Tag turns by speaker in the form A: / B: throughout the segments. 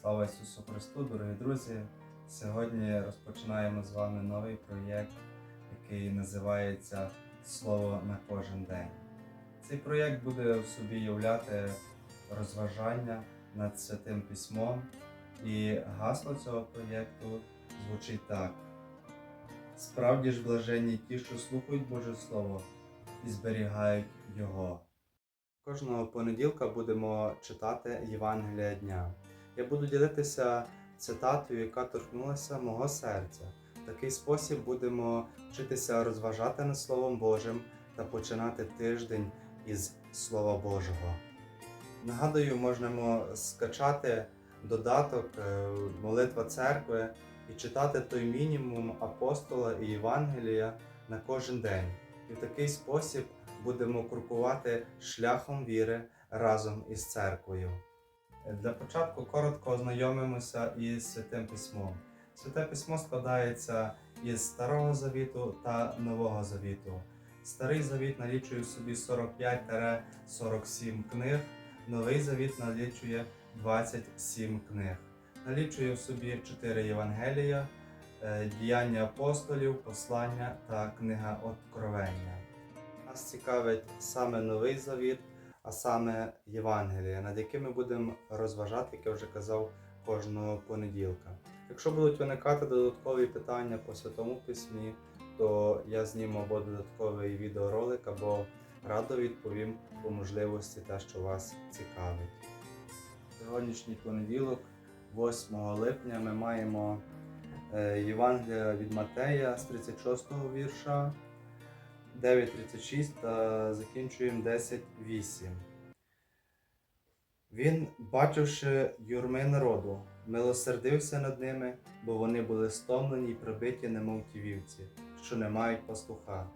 A: Слава Ісусу Христу, дорогі друзі! Сьогодні розпочинаємо з вами новий проєкт, який називається Слово на кожен день. Цей проєкт буде в собі являти розважання над святим письмом, і гасло цього проєкту звучить так: Справді ж блаженні ті, що слухають Боже Слово і зберігають Його. Кожного понеділка будемо читати Євангелія дня. Я буду ділитися цитатою, яка торкнулася мого серця. В такий спосіб будемо вчитися розважати над Словом Божим та починати тиждень із Слова Божого. Нагадую, можемо скачати додаток е, Молитва церкви і читати той мінімум апостола і Євангелія на кожен день. І в такий спосіб будемо крокувати шляхом віри разом із церквою. Для початку коротко ознайомимося із Святим Письмом. Святе Письмо складається із Старого Завіту та Нового Завіту. Старий Завіт налічує в собі 45-47 книг, Новий Завіт налічує 27 книг. Налічує в собі 4 Євангелія, е, діяння апостолів, послання та книга Откровення. Нас цікавить саме Новий Завіт, а саме Євангелія, над якими будемо розважати, як я вже казав, кожного понеділка. Якщо будуть виникати додаткові питання по Святому Письмі, то я зніму або додатковий відеоролик, або радо відповім по можливості те, що вас цікавить. Сьогоднішній понеділок, 8 липня, ми маємо е, Євангелія від Матея з 36 вірша. 9.36 та закінчуємо 10.8. Він, бачивши юрми народу, милосердився над ними, бо вони були стомлені й прибиті, немов ті вівці, що не мають пастуха.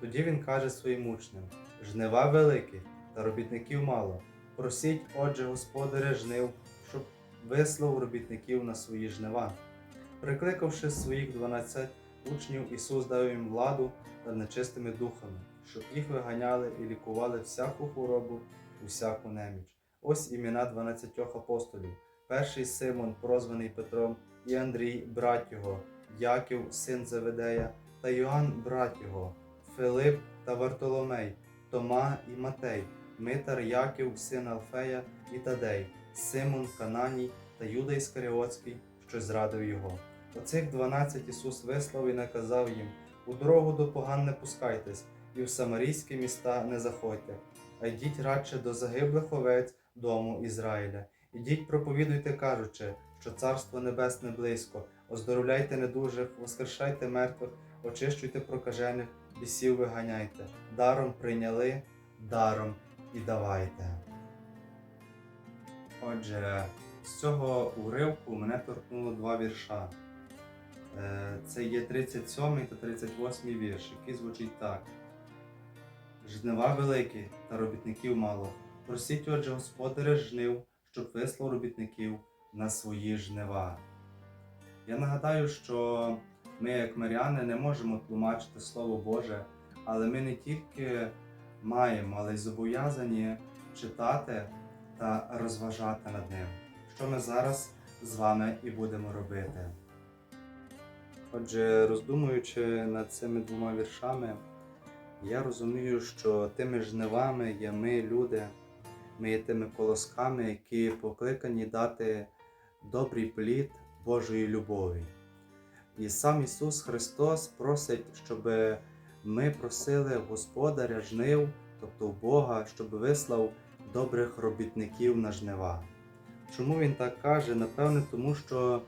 A: Тоді він каже своїм учням: жнива великі, та робітників мало. Просіть, отже, господаря жнив, щоб вислав робітників на свої жнива. Прикликавши своїх дванадцять учнів, Ісус дав їм владу над нечистими духами, щоб їх виганяли і лікували всяку хворобу, усяку неміч. Ось імена дванадцятьох апостолів. Перший Симон, прозваний Петром, і Андрій, брат його, Яків, син Заведея, та Йоанн, брат його, Филип та Вартоломей, Тома і Матей, Митар Яків, син Алфея і Тадей, Симон Кананій та Юда Іскаріотський, що зрадив його. Оцих дванадцять Ісус вислав і наказав їм: у дорогу до поган не пускайтесь, і в самарійські міста не заходьте, а йдіть радше до загиблих овець дому Ізраїля. Ідіть, проповідуйте, кажучи, що Царство Небесне близько, оздоровляйте недужих, воскрешайте мертвих, очищуйте прокажених, бісів виганяйте, даром прийняли, даром і давайте. Отже, з цього уривку мене торкнуло два вірша. Е, Це є 37 та 38 вірш, який звучить так. Жнива великі, та робітників мало. Просіть, отже, господаря жнив, щоб вислав робітників на свої жнива. Я нагадаю, що ми, як миряни, не можемо тлумачити Слово Боже, але ми не тільки маємо, але й зобов'язані читати та розважати над ним, що ми зараз з вами і будемо робити. Отже, роздумуючи над цими двома віршами, я розумію, що тими жнивами є ми, люди, ми є тими колосками, які покликані дати добрий плід Божої любові. І сам Ісус Христос просить, щоб ми просили Господаря жнив, тобто Бога, щоб вислав добрих робітників на жнива. Чому Він так каже? Напевне, тому що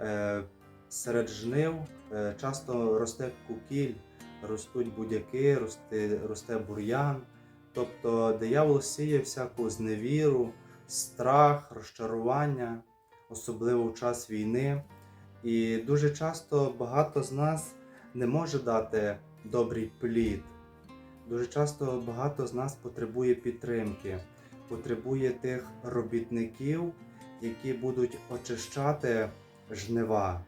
A: е, серед жнив е, часто росте кукіль, ростуть будяки, росте, росте бур'ян. Тобто диявол сіє всяку зневіру, страх, розчарування, особливо в час війни. І дуже часто багато з нас не може дати добрий плід. Дуже часто багато з нас потребує підтримки, потребує тих робітників, які будуть очищати жнива,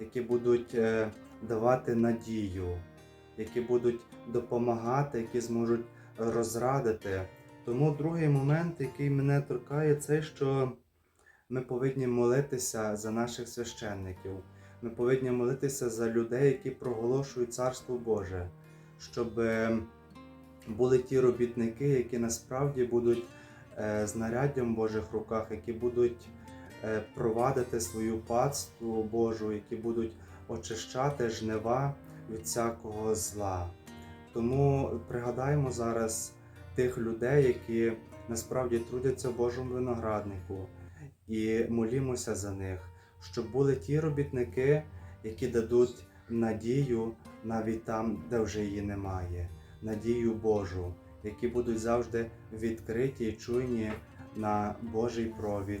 A: які будуть е, давати надію, які будуть допомагати, які зможуть розрадити. Тому другий момент, який мене торкає, це що ми повинні молитися за наших священників. Ми повинні молитися за людей, які проголошують Царство Боже, щоб е, були ті робітники, які насправді будуть е, знаряддям в Божих руках, які будуть е, провадити свою паству Божу, які будуть очищати жнива від всякого зла. Тому пригадаємо зараз тих людей, які насправді трудяться в Божому винограднику, і молімося за них, щоб були ті робітники, які дадуть надію навіть там, де вже її немає, надію Божу, які будуть завжди відкриті і чуйні на Божий провід.